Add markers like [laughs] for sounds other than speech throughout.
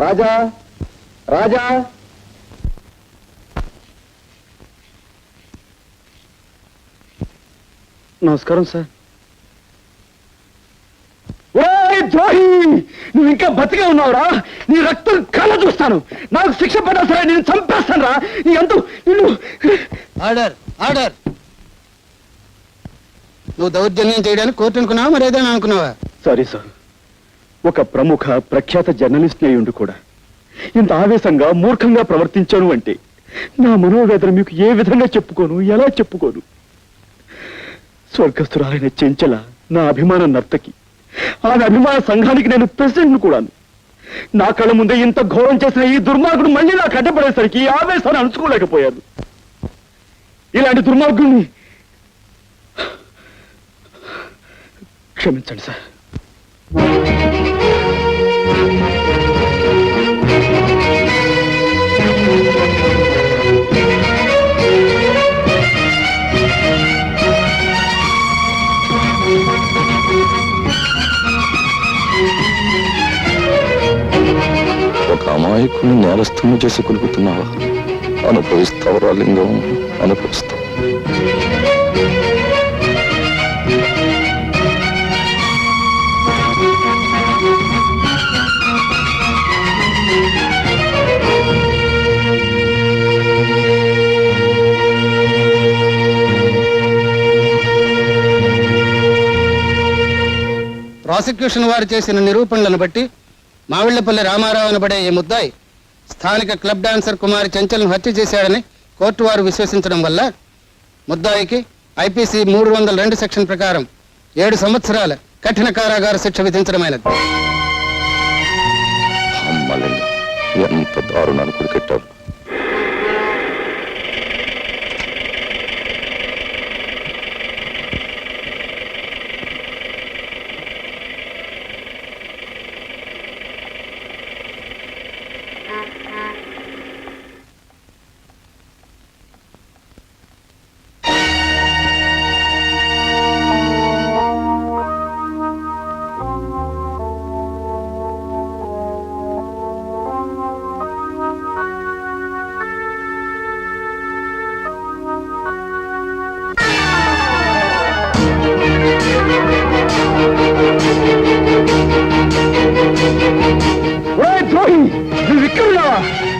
రాజా రాజా. నమస్కారం సార్. ద్రోహి నువ్వు ఇంకా బతికే ఉన్నావురా. నీ రక్తం కళ్ళ చూస్తాను. నాకు శిక్ష పడ్డా సరే నేను చంపేస్తాను రా. నీ అంతు నిన్ను ఆర్డర్ ఆర్డర్. నువ్వు దౌర్జన్యం చేయడానికి కోర్టు అనుకున్నావా మరి ఏదైనా అనుకున్నావా? Sorry sir. ఒక ప్రముఖ ప్రఖ్యాత జర్నలిస్ట్ అయ్యుండి కూడా. ఇంత ఆవేశంగా మూర్ఖంగా ప్రవర్తించాను అంటే నా మనోవేదన మీకు ఏ విధంగా చెప్పుకోను ఎలా చెప్పుకోను? స్వర్గస్థురాలైన చెంచల నా అభిమాన నర్తకి ఆమె అభిమాన సంఘానికి నేను ప్రెసిడెంట్ కూడాను. నా కళ్ళ ముందే ఇంత ఘోరం చేసిన ఈ దుర్మార్గుడు మళ్ళీ నాకు అడ్డపడేసరికి ఆవేశాన్ని అణుచుకోలేకపోయాను ఇలాంటి దుర్మార్గుడిని క్షమించండి సార్. ఒక అమాయకుని నేరస్తుని చేసి కొలుకుతున్నావా? అనుభవిస్తావు లింగం? అనుభవిస్తావు. ప్రాసిక్యూషన్ వారు చేసిన నిరూపణలను బట్టి మావిళ్ళపల్లి రామారావు అనబడే ఈ ముద్దాయి స్థానిక క్లబ్ డాన్సర్ కుమారి చెంచల్ను హత్య చేశాడని కోర్టు వారు విశ్వసించడం వల్ల ముద్దాయికి ఐపీసీ మూడు వందల రెండు సెక్షన్ ప్రకారం ఏడు సంవత్సరాల కఠిన కారాగార శిక్ష విధించడమైనది. ఎంత దారుణాన్ని కొడుకెట్టావు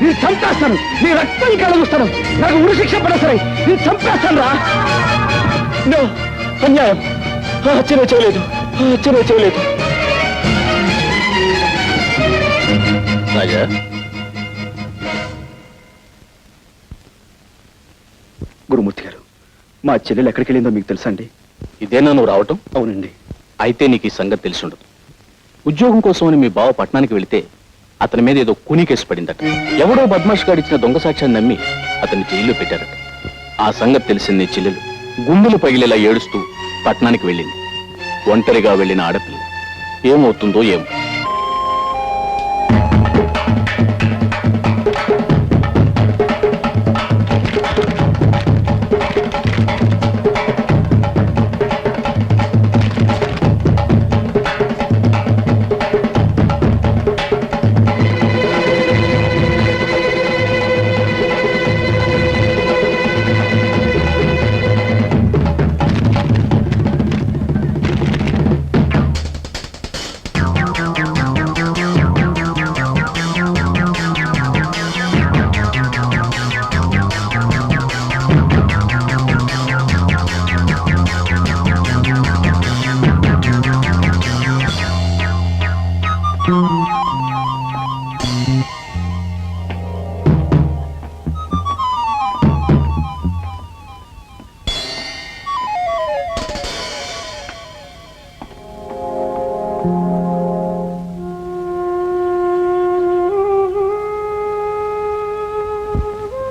నేను చంపేస్తాను. నీ రక్తం కలగుస్తాను నాకు ఉరి శిక్ష పడ సరే నేను చంపేస్తాను రా. నో అన్యాయం. హత్యనే చేయలేదు. హత్యనే చేయలేదు. రాజా. గురుమూర్తి గారు మా చెల్లెలు ఎక్కడికి వెళ్ళిందో మీకు తెలుసా అండి? ఇదేనా నువ్వు రావటం? అవునండి. అయితే నీకు ఈ సంగతి తెలిసి ఉండదు. ఉద్యోగం కోసమని మీ బావ పట్టణానికి వెళితే అతని మీద ఏదో కూనీ కేసు పడిందట. ఎవడో బద్మాష్ గారు ఇచ్చిన దొంగ సాక్ష్యాన్ని నమ్మి అతన్ని జైల్లో పెట్టారట. ఆ సంగతి తెలిసింది చెల్లెలు. గుండెలు పగిలేలా ఏడుస్తూ పట్టణానికి వెళ్ళింది. ఒంటరిగా వెళ్ళిన ఆడపిల్ల. ఏమవుతుందో ఏమో.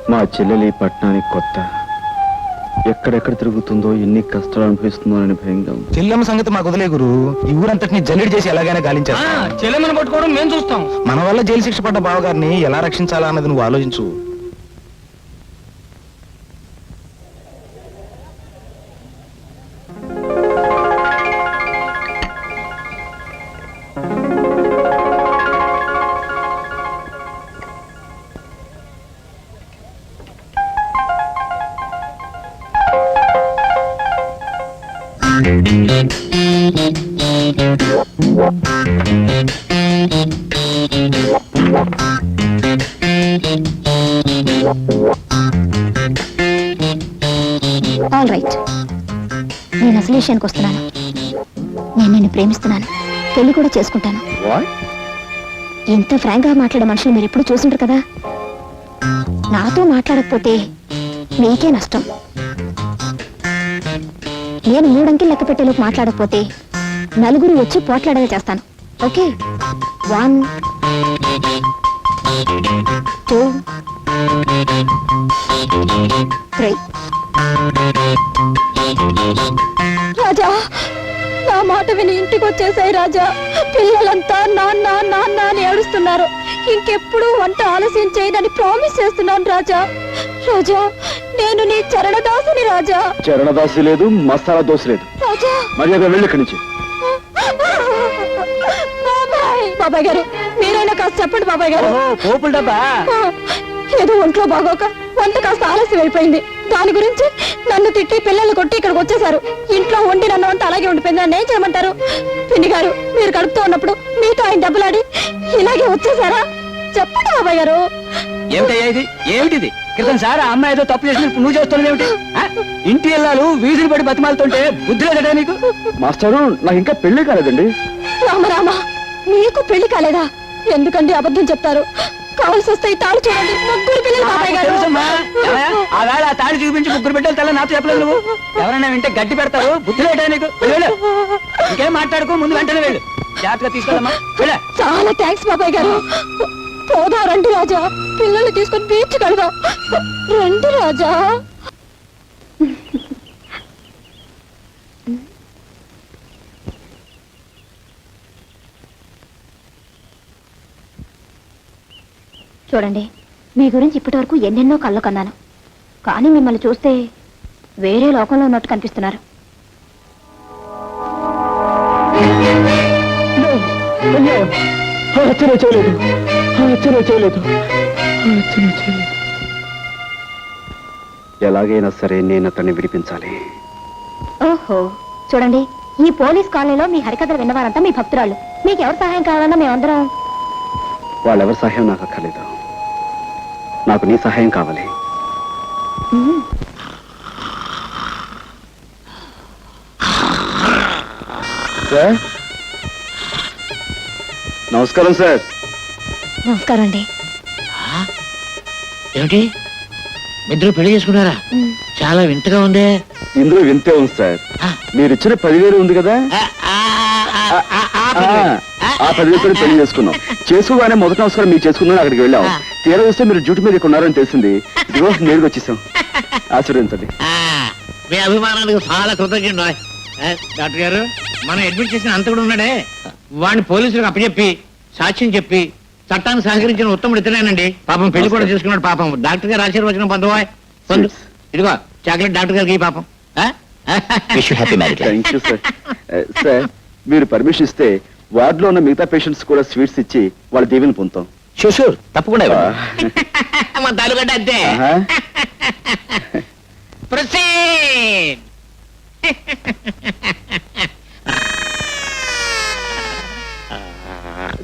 మా చెల్లెలి పట్టణానికి కొత్త. ఎక్కడెక్కడ తిరుగుతుందో ఎన్ని కష్టాలు అనుభవిస్తుందో అని భయంగా ఉంది. చెల్లెమ్మ సంగతి మాకు వదిలే గురు. ఈ ఊరంతటిని జల్లెడి చేసి ఎలాగైనా గాలించారు చెల్లెమని పట్టుకోవడం మేము చూస్తాం. మన వల్ల జైలు శిక్ష పడ్డ బావగారిని ఎలా రక్షించాలా అన్నది నువ్వు ఆలోచించు. ఆల్ రైట్ నేను అసలు విషయానికి వస్తున్నాను. నేను నిన్ను ప్రేమిస్తున్నాను. పెళ్ళి కూడా చేసుకుంటాను. ఇంత ఫ్రాంక్గా మాట్లాడే మనుషులు మీరు ఎప్పుడు చూసుంటారు కదా? నాతో మాట్లాడకపోతే మీకే నష్టం. నేను మూడంకి లెక్క పెట్టేలోకి మాట్లాడకపోతే నలుగురు వచ్చి పోట్లాడేలా చేస్తాను. Okay? One two three. Raja నా మాట విని ఇంటికి వచ్చేసాయి రాజా. పిల్లలంతా నాన్న నాన్న అని ఏడుస్తున్నారు. ఇంకెప్పుడు వంట ఆలస్యం చేయదని ప్రామిస్ చేస్తున్నాను రాజా. రాజా నేను నీ చరణదాసుని రాజా. చరణదాసి లేదు మసాలా దోశ లేదు. రాజా. మర్యాద వెళ్ళి ఇక్కడి నుంచి. బాబాయ్ బాబాయ్ గారు మీరైనా కాస్త చెప్పండి బాబాయ్ గారు. పోపుల డబ్బా. ఏదో ఒంట్లో బాగోక వంట కాస్త ఆలస్యం అయిపోయింది. దాని గురించి నన్ను తిట్టి పిల్లల్ని కొట్టి ఇక్కడికి వచ్చేసారు ఇంట్లో వండి నన్ను వంట అలాగే ఉండిపోయింది. నన్ను ఏం చేయమంటారు? పిన్ని గారు మీరు కడుపుతో ఉన్నప్పుడు మీతో ఆయన దెబ్బలాడి ఇలాగే వచ్చేసారా చెప్పండి బాబాయ్ గారు. ఏమిటయ్యా ఇది? ఏమిటిది? క్రితం సార్ ఆ అమ్మాయి ఏదో తప్పు ఇప్పుడు నువ్వు ఆ? ఇంటి ఇల్లాలు వీధులు పడి బతిమాలుతుంటే బుద్ధి లేదట నీకు? మాస్టారు నాకు ఇంకా పెళ్ళి కాలేదండి. రామ రామ మీకు పెళ్ళి కాలేదా? ఎందుకండి అబద్ధం చెప్తారు? కావాల్సి వస్తే తాళి చూడండి. ముగ్గురు పిల్లలు బాబాయ్ గారు? ఆ వేళ ఆ తాడి చూపించి ముగ్గురు బిడ్డలు తెల్ల నాతో చెప్పలేదు నువ్వు? ఎవరైనా వింటే గడ్డి పెడతారు. బుద్ధి లేట నీకు? వెళ్ళు, ఇంకేం మాట్లాడుకో ముందు వెంటనే వెళ్ళు. జాగ్రత్తగా తీసుకెళ్ళమ్మా. వెళ్ళ. చాలా థ్యాంక్స్ బాబాయ్ గారు. పోదా రండి రాజా. పిల్లల్ని తీసుకొని బీచ్ కడదాం. రండి రాజా. చూడండి మీ గురించి ఇప్పటివరకు ఎన్నెన్నో కళ్ళు కన్నాను. కానీ మిమ్మల్ని చూస్తే వేరే లోకంలో ఉన్నట్టు కనిపిస్తున్నారు. అయ్యో చేయలేదు చేయలేదు ఎలాగైనా సరే నేను అతన్ని విడిపించాలి. ఓహో చూడండి ఈ పోలీస్ కాలనీలో మీ హరికథలు విన్నవారంతా మీ భక్తురాళ్ళు. మీకు ఎవరు సహాయం కావాలన్నా మేమందరం వాళ్ళెవరి సహాయం నాకు అక్కర్లేదు. నాకు నీ సహాయం కావాలి. సార్? నమస్కారం సార్. నమస్కారం అండి ఏమిటి? ఇద్దరు పెళ్ళి చేసుకున్నారా. చాలా వింతగా ఉందే. ఇందులో వింతే ఉంది సార్. మీరు ఇచ్చిన పదివేలు ఉంది కదా? ఆ, పదివేలు పెళ్ళి. చేసుకున్నాం. చేసుకోగానే మొదటి నమస్కారం మీరు చేసుకున్నాను అక్కడికి వెళ్ళాం. తీరా వస్తే మీరు డ్యూటీ మీద ఇక్కడ ఉన్నారని తెలిసింది. ఇదిగో నేరుగా వచ్చేసాం. [laughs] ఆశీర్వదించండి. మీ అభిమానానికి చాలా కృతజ్ఞుడు. డాక్టర్ గారు మనం అడ్మిట్ చేసిన అంత కూడా ఉన్నాడే. వాడిని పోలీసులకు అప్పచెప్పి సాక్ష్యం చెప్పి చట్టాన్ని సహకరించిన ఉత్తముడు ఇతనేనండి. పాపం పెళ్ళి కూడా చేసుకున్నాడు పాపం. డాక్టర్ గారు ఆశీర్వచనం పొందవా పొందు. ఇదిగో చాక్లెట్ డాక్టర్ గారికి ఈ పాపం. సార్ సార్ మీరు పర్మిషన్ ఇస్తే వార్డులో ఉన్న మిగతా పేషెంట్స్ కూడా స్వీట్స్ ఇచ్చి వాళ్ళ దీవెని పొందుతాం. షూర్ షూర్ తప్పకుండా [laughs] తాలూకంటే అంతే. ఆహా. [laughs] [laughs]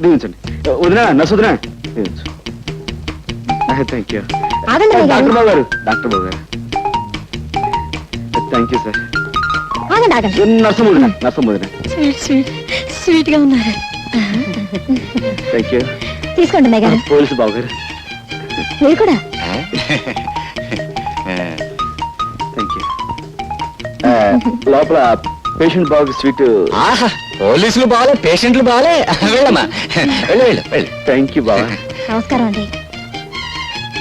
దీవించండి. వదినా నర్సు వదినా. థ్యాంక్ యూ ఆగండి అయ్య డాక్టర్ గారు బాబు. గారు. డాక్టర్ బాబు గారు. థ్యాంక్ యూ సార్ ఆగండి ఆగండి. నర్సం వదిన నర్సం వదిన. స్వీట్ స్వీట్ స్వీట్గా ఉన్నారు. థ్యాంక్ యూ తీసుకోండి అన్నయ్య గారు. పోలీసు బాబు గారు. మీరు కూడా? థ్యాంక్ యూ లోపల పేషెంట్ బాబు స్వీట్ ఆహా. పోలీసులు బాగాలే పేషెంట్లు బాగాలే వెళ్ళమ్మా. వెళ్ళు వెళ్ళు వెళ్ళు. థ్యాంక్ యూ బాబా నమస్కారం అండి.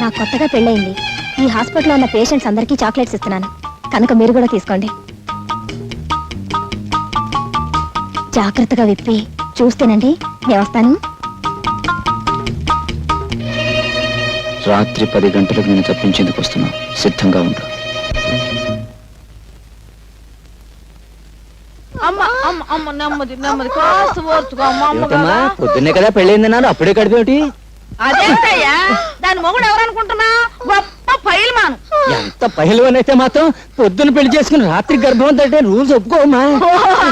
నాకు కొత్తగా పెళ్ళయింది. ఈ హాస్పిటల్లో ఉన్న పేషెంట్స్ అందరికీ చాక్లెట్స్ ఇస్తున్నాను. కనుక మీరు కూడా తీసుకోండి. జాగ్రత్తగా విప్పి చూస్తేనండి. నేను వస్తాను. రాత్రి పది గంటలకు నేను తప్పించేందుకు వస్తున్నాను. సిద్ధంగా ఉండు. అమ్మ నెమ్మది నెమ్మది. కాస్త ఓర్చుకో అమ్మ పొద్దున్నే కదా పెళ్ళైంది నాన్న అప్పుడే కడిపేమిటి అదేంటయ్యా? దాని మొగుడు ఎవరనుకుంటున్నా గొప్ప ఫైల్ మాను ఎంత పహిల్వన్ అయితే మాత్రం పొద్దున పెళ్ళి చేసుకుని రాత్రి గర్భం అంటే రూల్స్ ఒప్పుకోమా?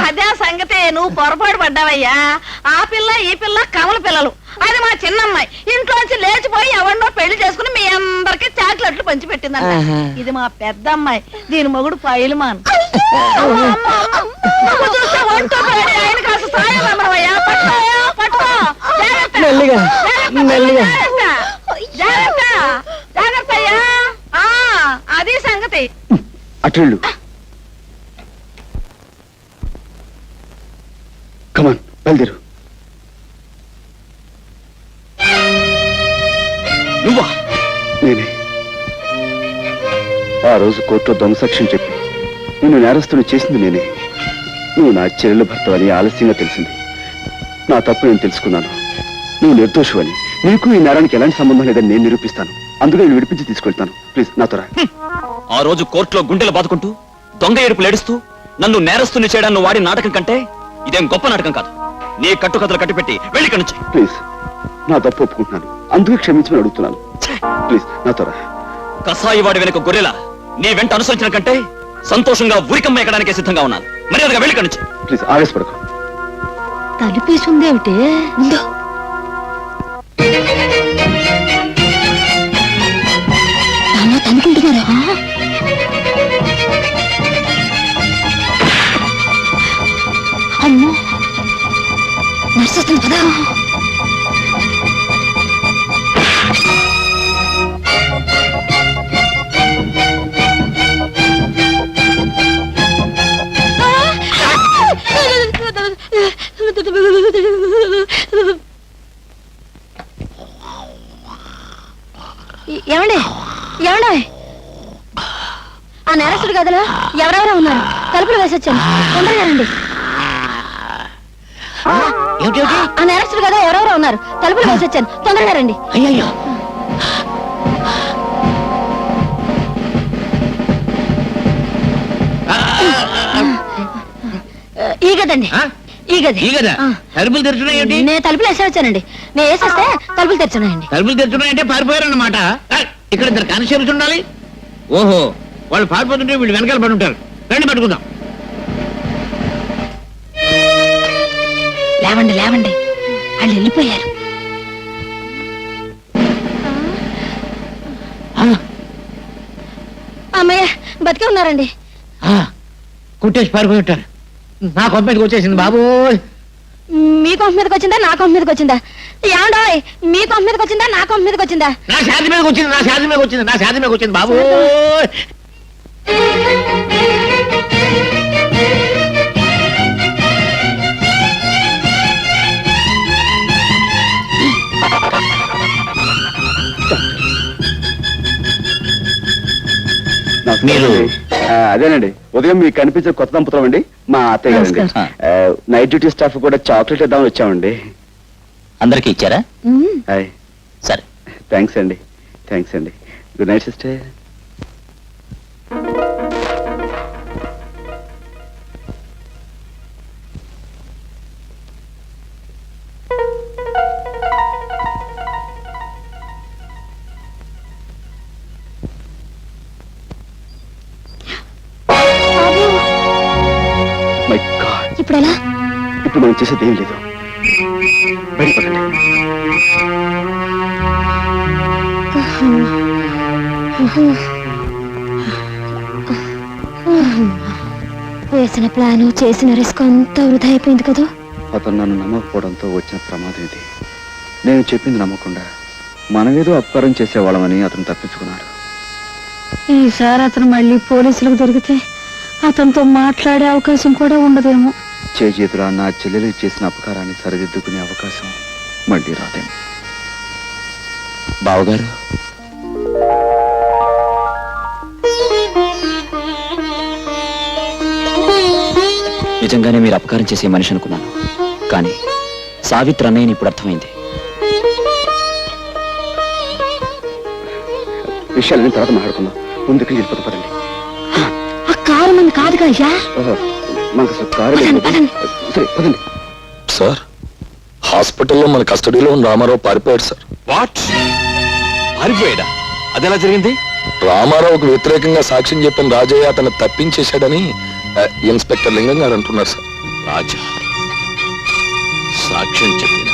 అదే సంగతి. నువ్వు పొరపాటు పడ్డావయ్యా. ఆ పిల్ల ఈ పిల్ల కమల పిల్లలు. అది మా చిన్నమ్మాయి. ఇంట్లోంచి లేచిపోయి ఎవరినో పెళ్ళి చేసుకుని మీ అందరికి చాక్లెట్లు పంచి పెట్టిందంట ఆహా. ఇది మా పెద్ద అమ్మాయి దీని మొగుడు ఫైల్ మాన్ నువ్వు చూస్తే ఒంటో పడి ఆయన కాస్త సాయం అమ్మవయ్యా పట్టుకోయా పట్టుకో. మెల్లిగా, జాగ్రత్త, అయ్యా. ఆ, అది సంగతి. అటెళ్ళు. కమాన్ బయలుదేరు. నువ్వా? నేనే. ఆ రోజు కోర్టులో దొంగ సాక్ష్యం చెప్పి నిన్ను నేరస్తుడు చేసింది నేనే. నువ్వు నా చెల్లెలు భర్త అని ఆలస్యంగా తెలిసింది. నా తప్పు నేను తెలుసుకున్నాను. నువ్వు నిర్దోషువని. నీకు ఈ నేరానికి ఎలాంటి సంబంధం లేదని నేను నిరూపిస్తాను. అందుకే నేను విడిపించి తీసుకెళ్తాను. ప్లీజ్ నాతో రా ఆ రోజు కోర్టులో గుండెలు బాదుకుంటూ దొంగ ఏడుపులు ఏడుస్తూ నన్ను నేరస్తుని చేయడాన్ని వాడి నాటకం కంటే ఇదేం గొప్ప నాటకం కాదు. నీ కట్టుకథలు కట్టిపెట్టి వెళ్ళి ఇక్కడి నుంచి. ప్లీజ్ నా తప్పు ఒప్పుకుంటున్నాను. అందుకే క్షమించమని అడుగుతున్నాను. ప్లీజ్ నాతో రా కసాయి వాడి వెనుక గొర్రెల నీ వెంట అనుసరించిన కంటే సంతోషంగా ఉరికమ్మ ఎక్కడానికే సిద్ధంగా ఉన్నాను. మర్యాదగా వెళ్ళి ఇక్కడి నుంచి. ప్లీజ్ ఆవేశపడకు. తలుపేసుందేమిటి? ఉందో ఏమండి ఏమండి ఆ నేరస్తుడు గదిలో ఎవరెవరో ఉన్నారు. తలుపులు వేసొచ్చాను. తొందరగా రండి. ఏమిటి ఆ నేరస్తుడు గదిలో ఎవరెవరో ఉన్నారు. తలుపులు వేసొచ్చాను. తొందరగా రండి. అయ్యయ్యో. ఈ గదండి? ఈ గది. ఈ కదా ఆ. తలుపులు తెరుచున్నాయి ఏమిటి నేను తలుపులు వేసే వచ్చానండి. నేను వేసేస్తే తలుపులు తెచ్చున్నాయండి తలుపులు తెరుచున్నాయంటే పారిపోయారన్నమాట. ఆ, ఇక్కడ ఇద్దరు కానిస్టేబుల్స్ ఉండాలి. ఓహో వాళ్ళు పారిపోతుంటే వీళ్ళు వెనకాల పడి ఉంటారు. రండి పట్టుకుందాం. లేవండి లేవండి. వాళ్ళు వెళ్ళిపోయారు. ఆ, అమ్మయ్య బతికే ఉన్నారండి. ఆ, కుట్టేసి పారిపోయి ఉంటారు. నా కొంపటికి వచ్చేసింది బాబు మీ కొంప మీదకి వచ్చిందా నా కొంప మీదకి వచ్చిందా? ఏమండోయ్ మీ కొంప మీదకి వచ్చిందా నా కొంప మీదకి వచ్చిందా? నా శాది మీదకి వచ్చింది నా శాది మీదకి వచ్చింది నా శాది మీదకి వచ్చింది బాబు మీరు- అదేనండి. ఉదయం మీకు కనిపించే కొత్త దంపతులం అండి. మా అత్తయ్య గారండి నమస్కారం. ఆ, నైట్ డ్యూటీ స్టాఫ్ కూడా చాక్లెట్ ఇద్దామని వచ్చామండి. అందరికి ఇచ్చారా. హాయ్. సరే. థ్యాంక్స్ అండి. థ్యాంక్స్ అండి. Good night sister. ఇప్పుడు ఎలా ఇప్పుడు మనం చేసేది ఏం లేదు. బయటపడండి వేసిన ప్లాను చేసిన రిస్క్ అంతా వృధా అయిపోయింది కదా? అతను నన్ను నమ్మకపోవడంతో వచ్చిన ప్రమాదం ఇది. నేను చెప్పింది నమ్మకుండా మనమేదో అపకారం చేసేవాళ్ళమని అతను తప్పించుకున్నాడు ఈసారి అతను మళ్ళీ పోలీసులకు దొరికితే అతనితో మాట్లాడే అవకాశం కూడా ఉండదేమో. చేజేతులా నా చెల్లెలు చేసిన అపకారాన్ని సరిదిద్దుకునే అవకాశం మళ్ళీ రాదేమో. బావగారు? నిజంగానే మీరు అపకారం చేసే మనిషి అనుకున్నాను. కానీ సావిత్రి అన్నయ్యని ఇప్పుడు అర్థమైంది. విషయాలని తర్వాత మాట్లాడుకుందాం. ముందుకు వెళ్ళిపోతా పదండి. ఆ కారు మంది కాదుగా అయ్యా? ఓహో, మనకు అసలు కారు లేదు. పదండి, సరే పదండి. సార్ హాస్పిటల్లో మన కస్టడీలో ఉన్న రామారావు పారిపోయాడు సార్. వాట్? పారిపోయాడా? అదెలా జరిగింది? రామారావుకు వ్యతిరేకంగా సాక్ష్యం చెప్పిన రాజయ్య అతను తప్పించేశాడని ఆ, ఇన్స్పెక్టర్ లింగం గారు అంటున్నారు సార్. రాజా సాక్ష్యం చెప్పిన